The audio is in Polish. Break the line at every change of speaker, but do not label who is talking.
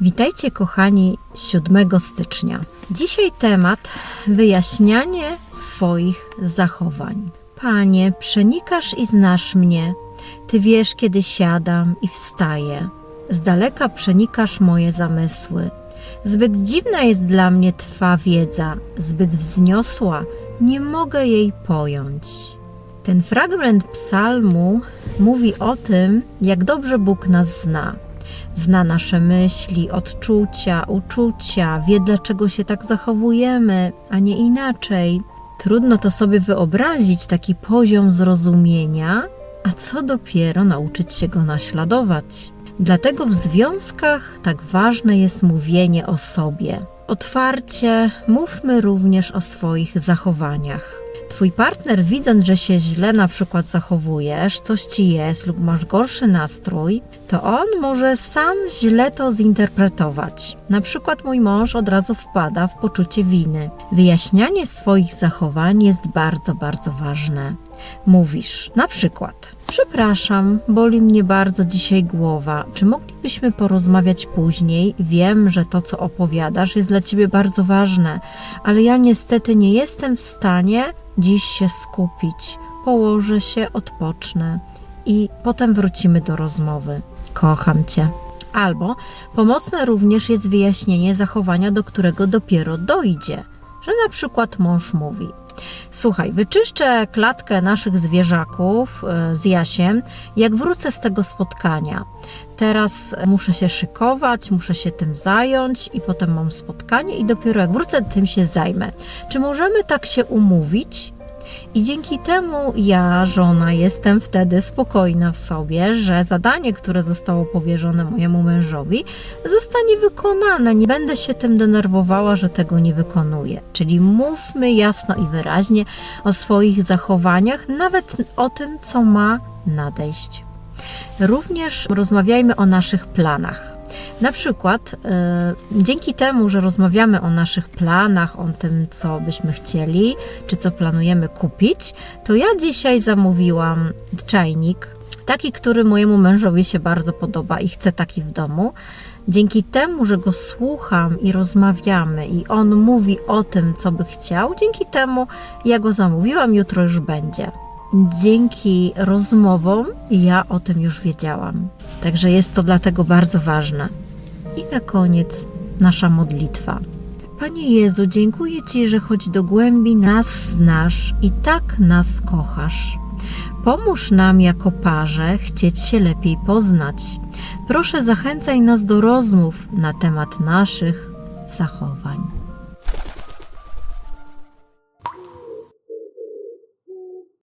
Witajcie kochani 7 stycznia. Dzisiaj temat wyjaśnianie swoich zachowań. Panie, przenikasz i znasz mnie. Ty wiesz, kiedy siadam i wstaję. Z daleka przenikasz moje zamysły. Zbyt dziwna jest dla mnie Twa wiedza, zbyt wzniosła, nie mogę jej pojąć. Ten fragment psalmu mówi o tym, jak dobrze Bóg nas zna. Zna nasze myśli, odczucia, uczucia, wie dlaczego się tak zachowujemy, a nie inaczej. Trudno to sobie wyobrazić taki poziom zrozumienia, a co dopiero nauczyć się go naśladować. Dlatego w związkach tak ważne jest mówienie o sobie. Otwarcie mówmy również o swoich zachowaniach. Twój partner, widząc, że się źle na przykład zachowujesz, coś ci jest lub masz gorszy nastrój, to on może sam źle to zinterpretować. Na przykład mój mąż od razu wpada w poczucie winy. Wyjaśnianie swoich zachowań jest bardzo, bardzo ważne. Mówisz na przykład: Przepraszam, boli mnie bardzo dzisiaj głowa. Czy moglibyśmy porozmawiać później? Wiem, że to, co opowiadasz, jest dla ciebie bardzo ważne, ale ja niestety nie jestem w stanie dziś się skupić. Położę się, odpocznę i potem wrócimy do rozmowy. Kocham cię. Albo pomocne również jest wyjaśnienie zachowania, do którego dopiero dojdzie. Że na przykład mąż mówi: Słuchaj, wyczyszczę klatkę naszych zwierzaków e, z Jasiem, jak wrócę z tego spotkania. Teraz muszę się szykować, muszę się tym zająć i potem mam spotkanie i dopiero jak wrócę, tym się zajmę. Czy możemy tak się umówić? I dzięki temu ja, żona, jestem wtedy spokojna w sobie, że zadanie, które zostało powierzone mojemu mężowi, zostanie wykonane. Nie będę się tym denerwowała, że tego nie wykonuję. Czyli mówmy jasno i wyraźnie o swoich zachowaniach, nawet o tym, co ma nadejść. Również rozmawiajmy o naszych planach. Na przykład, e, dzięki temu, że rozmawiamy o naszych planach, o tym, co byśmy chcieli, czy co planujemy kupić, to ja dzisiaj zamówiłam czajnik, taki, który mojemu mężowi się bardzo podoba i chcę taki w domu. Dzięki temu, że go słucham i rozmawiamy, i on mówi o tym, co by chciał, dzięki temu ja go zamówiłam, jutro już będzie dzięki rozmowom ja o tym już wiedziałam. Także jest to dlatego bardzo ważne. I na koniec nasza modlitwa. Panie Jezu, dziękuję Ci, że choć do głębi nas znasz i tak nas kochasz. Pomóż nam jako parze chcieć się lepiej poznać. Proszę, zachęcaj nas do rozmów na temat naszych zachowań.